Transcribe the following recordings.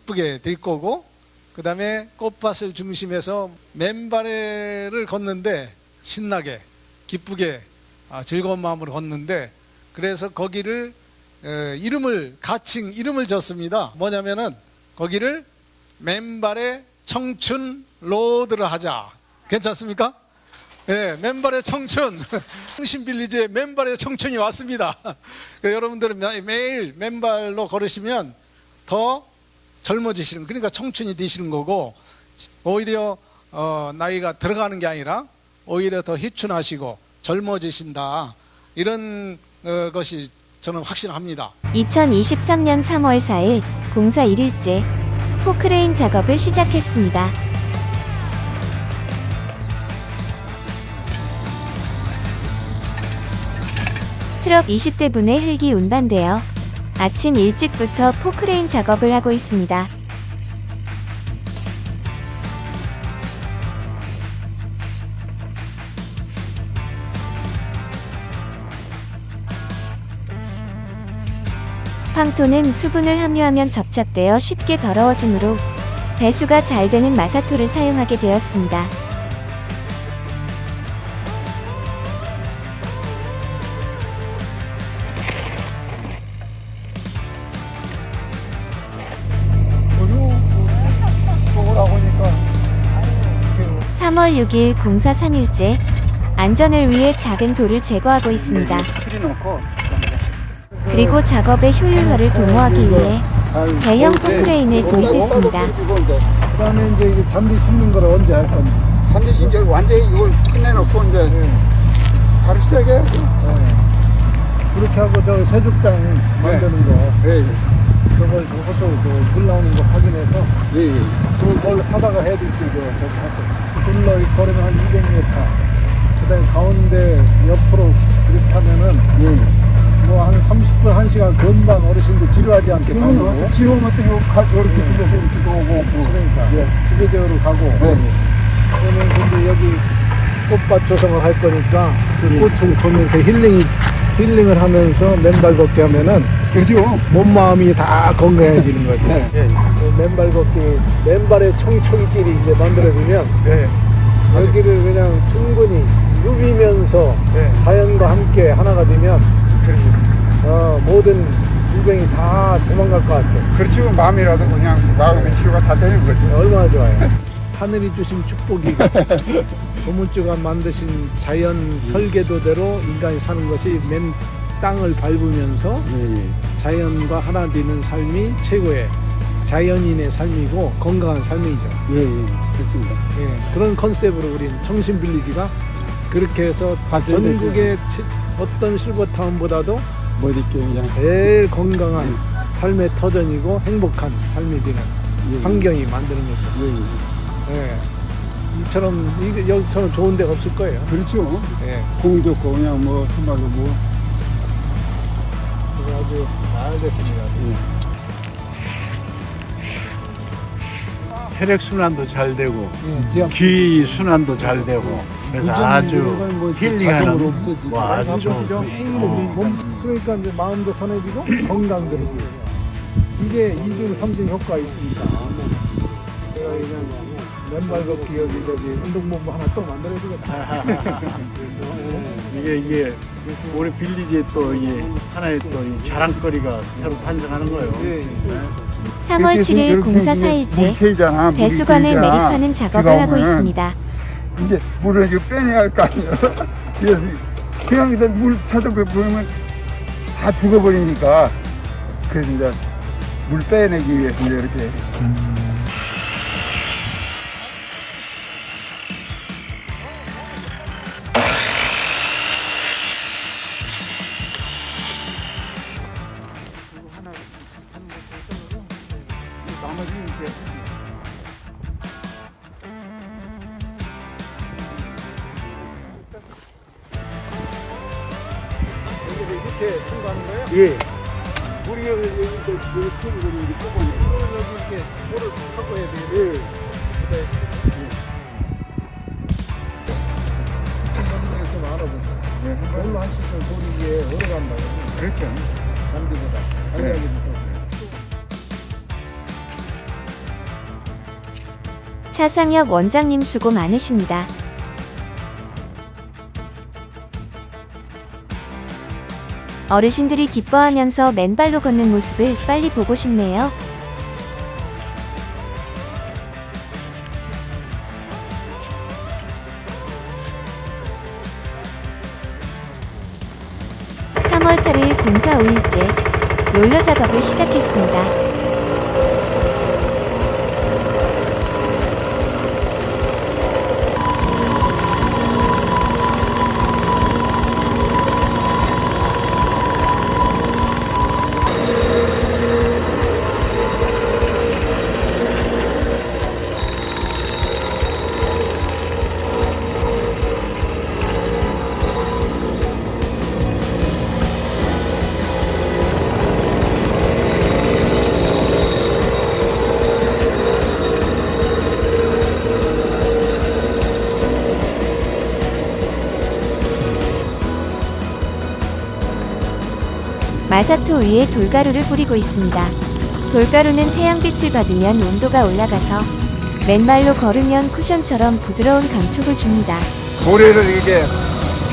이쁘게 될 거고 그 다음에 꽃밭을 중심해서 맨발을 걷는데 신나게 기쁘게 아, 즐거운 마음으로 걷는데 그래서 거기를 에, 이름을 가칭 이름을 줬습니다. 뭐냐면은 거기를 맨발의 청춘 로드를 하자. 괜찮습니까? 예, 맨발의 청춘. 흥신빌리지에 맨발의 청춘이 왔습니다. 그 여러분들은 매- 매일 맨발로 걸으시면 더 젊어지시는, 그러니까 청춘이 되시는 거고, 오히려 어, 나이가 들어가는 게 아니라 오히려 더 희춘하시고 젊어지신다. 이런 어, 것이 저는 확신합니다. 2023년 3월 4일 공사 1일째 포크레인 작업을 시작했습니다. 트럭 20대 분의 흙이 운반되어 아침 일찍부터 포크레인 작업을 하고 있습니다. 황토는 수분을 함유하면 접착되어 쉽게 더러워지므로 배수가 잘 되는 마사토를 사용하게 되었습니다. 3월 6일 공사 3일째 안전을 위해 작은 돌을 제거하고 있습니다. 놓고 그리고 작업의 효율화를 도모하기 위해 대형 포크레인을 도입했습니다. 그다음에 이제 이게 잔디 심는 거를 언제 할 건지. 반드시 이제 완전히 이걸 끝내놓고 이제 바로 시작해야지. 예. 그렇게 하고 저 세죽장 만드는 거 예, 그걸 호소 그물 나오는 거 확인해서 예, 예. 그걸 사다가 해야 될지 그 하서 둘러 이 걸으면 한 200m 그다음에 가운데 옆으로 이렇게 하면은 예. 뭐한 30분 1시간 금방 어르신들 지루하지 않게 가는 거 그러면 지금 어떤 요 가, 이렇게 들려서 이렇게 오고, 그러니까 예. 주기적으로 가고 네. 그러면 근데 여기 꽃밭 조성을 할 거니까 그 꽃을 보면서 힐링 힐링을 하면서 맨발 걷기 하면은 그죠? 몸 마음이 다 건강해지는 거지. 네. 그 맨발 걷기 맨발의 청춘길이 이제 만들어지면 네. 여기를 그냥 충분히 누비면서 네. 자연과 함께 하나가 되면 어, 모든 질병이 다 도망갈 것 같아. 그렇지, 마음이라도 그냥 마음의 치유가 다 되는 거죠. 얼마나 좋아요. 하늘이 주신 축복이 조물주가 만드신 자연 설계도대로 인간이 사는 것이 맨 땅을 밟으면서 예, 자연과 하나 되는 삶이 최고의 자연인의 삶이고 건강한 삶이죠. 예, 예, 그렇습니다. 예, 그런 컨셉으로 우린 청신 빌리지가 그렇게 해서 발전되죠. 전국의 치- 어떤 실버타운보다도 그냥 제일 건강한 삶의 터전이고 행복한 삶이 되는 예, 환경이 만드는 거죠. 예, 예. 예. 이처럼 이- 여기처럼 좋은 데가 없을 거예요. 그렇죠. 예. 공이 좋고 그냥 뭐 정말로 뭐 아주 잘 됐습니다. 혈액 순환도 잘 되고 예, 귀 순환도 잘 되고 그래서 아주 뭐 자동으로 힐링하는 없어지고 뭐 아주 좋은 그죠? 어. 몸 그러니까 이제 마음도 선해지고 건강도 해지고 이게 이중 삼중 효과가 있으니까 제가 그냥 맨발 걷기 여기 저기 운동본부 하나 또 만들어 주겠습니다. 그래서 예. 이게 이게 우리 빌리지에 또 이게 하나의 또 이 자랑거리가 새로 탄생하는 거예요. 예. 3월 7일 공사 4일째 배수관을 매립하는 작업을 하고 있습니다. 이제 물을 이거 빼내야 할 거 아니에요. 그래서 그냥 이제 물 차도 그 보면 다 죽어버리니까 그래서 이제 물 빼내기 위해서 이제 이렇게 여기 이렇게 통과하는 거예요? 예. 물이 여기 여기 여기 여기 튀는 거 여기 좁아요. 그러면 여기 이렇게 볼을 하고 해야 돼요. 예. 한번 차상혁 원장님 수고 많으십니다. 어르신들이 기뻐하면서 맨발로 걷는 모습을 빨리 보고 싶네요. (3월 8일) 공사 5일째 롤러 작업을 시작했습니다. 마사토 위에 돌가루를 뿌리고 있습니다. 돌가루는 태양빛을 받으면 온도가 올라가서 맨발로 걸으면 쿠션처럼 부드러운 감촉을 줍니다. 모래를 이게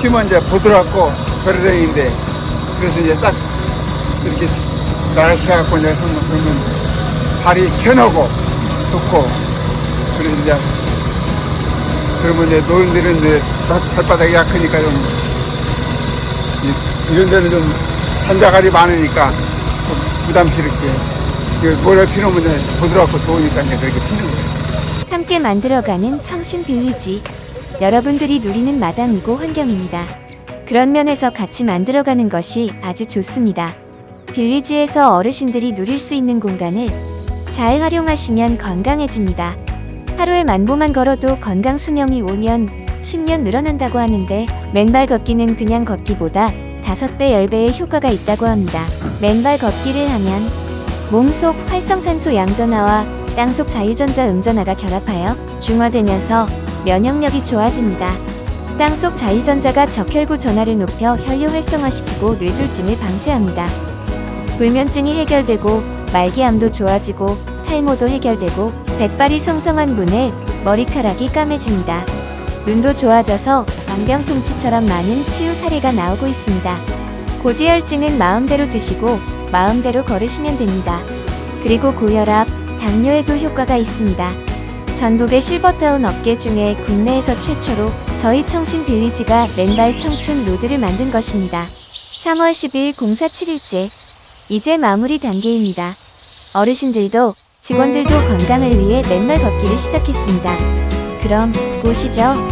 피면 이제 부드럽고 베르랭인데 그래서 이제 딱 이렇게 날씨해갖고 이제 그러면 발이 편하고 좋고 그래서 이제 그러면 이제 노인들은 이제 발- 발바닥이 약하니까 좀 이- 이런 데는 좀 산자갈이 많으니까 좀 부담스럽게 이 모래 피우면 부드럽고 좋으니까 이제 그렇게 피는 거예요. 함께 만들어가는 청신 빌리지. 여러분들이 누리는 마당이고 환경입니다. 그런 면에서 같이 만들어가는 것이 아주 좋습니다. 빌리지에서 어르신들이 누릴 수 있는 공간을 잘 활용하시면 건강해집니다. 하루에 만보만 걸어도 건강 수명이 5년, 10년 늘어난다고 하는데 맨발 걷기는 그냥 걷기보다 5배, 10배의 효과가 있다고 합니다. 맨발 걷기를 하면 몸속 활성산소 양전화와 땅속 자유전자 음전화가 결합하여 중화되면서 면역력이 좋아집니다. 땅속 자유전자가 적혈구 전화를 높여 혈류 활성화시키고 뇌졸중을 방지합니다. 불면증이 해결되고 말기암도 좋아지고 탈모도 해결되고 백발이 성성한 분의 머리카락이 까매집니다. 눈도 좋아져서 만병통치처럼 많은 치유 사례가 나오고 있습니다. 고지혈증은 마음대로 드시고 마음대로 걸으시면 됩니다. 그리고 고혈압, 당뇨에도 효과가 있습니다. 전국의 실버타운 업계 중에 국내에서 최초로 저희 청신 빌리지가 맨발 청춘 로드를 만든 것입니다. 3월 10일 공사 7일째. 이제 마무리 단계입니다. 어르신들도 직원들도 건강을 위해 맨발 걷기를 시작했습니다. 그럼 보시죠.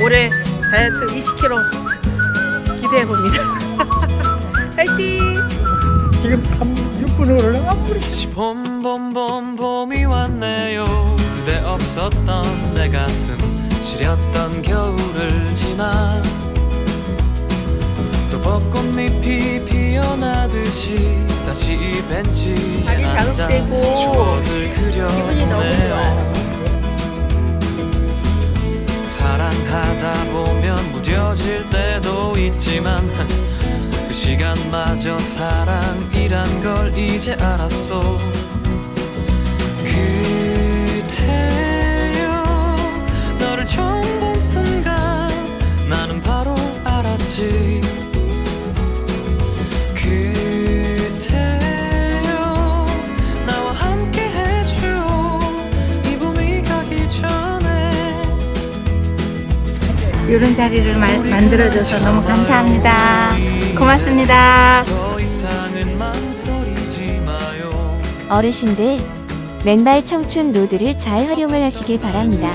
올해 다이어트 20kg 기대해 봅니다. 화이팅! 지금 한 6분을 올라가 버리 다시 봄봄봄 봄이 왔네요 그대 없었던 내 가슴 시렸던 겨울을 지나 또 벚꽃잎이 피어나듯이 다시 이 벤치에 앉아 추억을 그려보네요 무뎌질 때도 있지만 그 시간마저 사랑이란 걸 이제 알았어 이런 자리를 마- 만들어줘서 너무 감사합니다. 고맙습니다. 어르신들 맨발 청춘 로드를 잘 활용을 하시길 바랍니다.